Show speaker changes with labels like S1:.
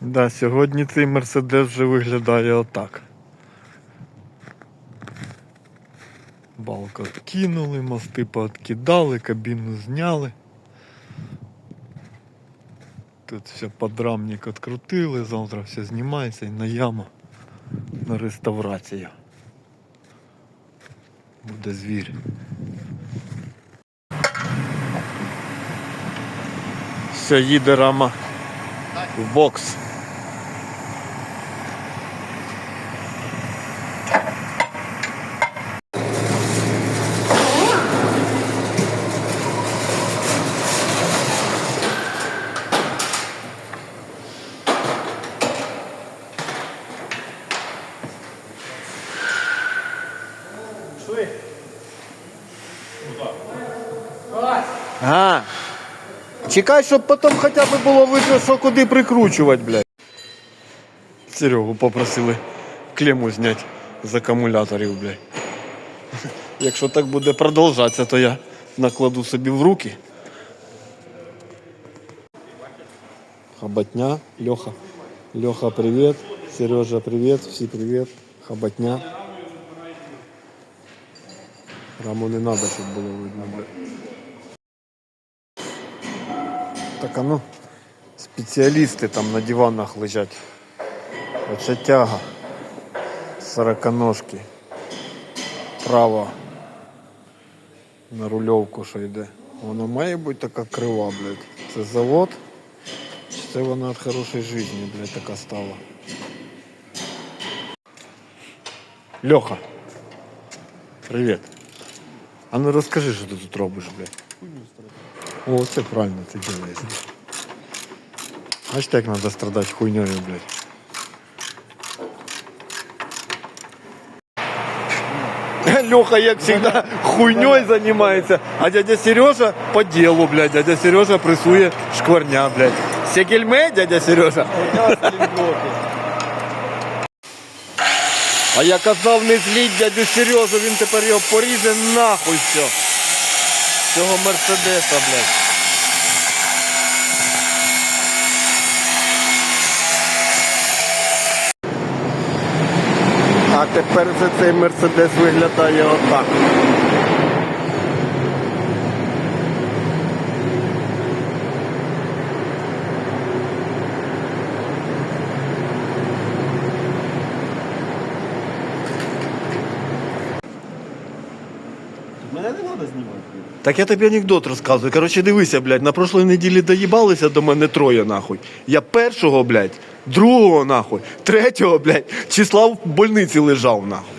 S1: Да, сьогодні цей мерседес вже виглядає отак. Балку откинули, мости пооткидали, кабіну зняли. Тут все подрамник відкрутили, завтра все знімається і на яму на реставрацію. Буде звір. Все, їде рама в бокс. А, чекай, щоб потім хоча б було видно, що куди прикручувати, блядь. Серегу попросили клему зняти з акумуляторів, блядь. Якщо так буде продовжатися, то я накладу собі в руки. Хоботня, Леха. Леха, привіт. Сережа, привіт. Всі привіт. Хоботня. Раму не треба, щоб було видно. Так, а ну, спеціалісти там на диванах лежать. Оця тяга. Сороконожки. Право. На рульовку, що йде. Вона має бути така крива, блядь. Це завод. Це вона від хорошої житті, блядь, така стала. Льоха. Привіт. А ну розкажи, що ти тут робиш, блядь. О, це правильно ти делаєш. Знаєш, як треба страдати хуйньою, блядь. Леха, як завжди, хуйньою займається, а дядя Сережа по ділу, блядь. Дядя Сережа пресує шкварня, блядь. Сегельме, дядя Сережа? А я казав не зліть дядю Сережу, він тепер його поріже нахуй все. Цього мерседеса, блядь. А тепер вже цей мерседес виглядає отак.
S2: Мене не треба знімати.
S1: Так я тобі анекдот розказую. Коротше, дивися, блядь, на прошлой неділі доїбалися до мене троє, нахуй. Я першого, блядь, другого, нахуй, третього, блядь, числа в больниці лежав, нахуй.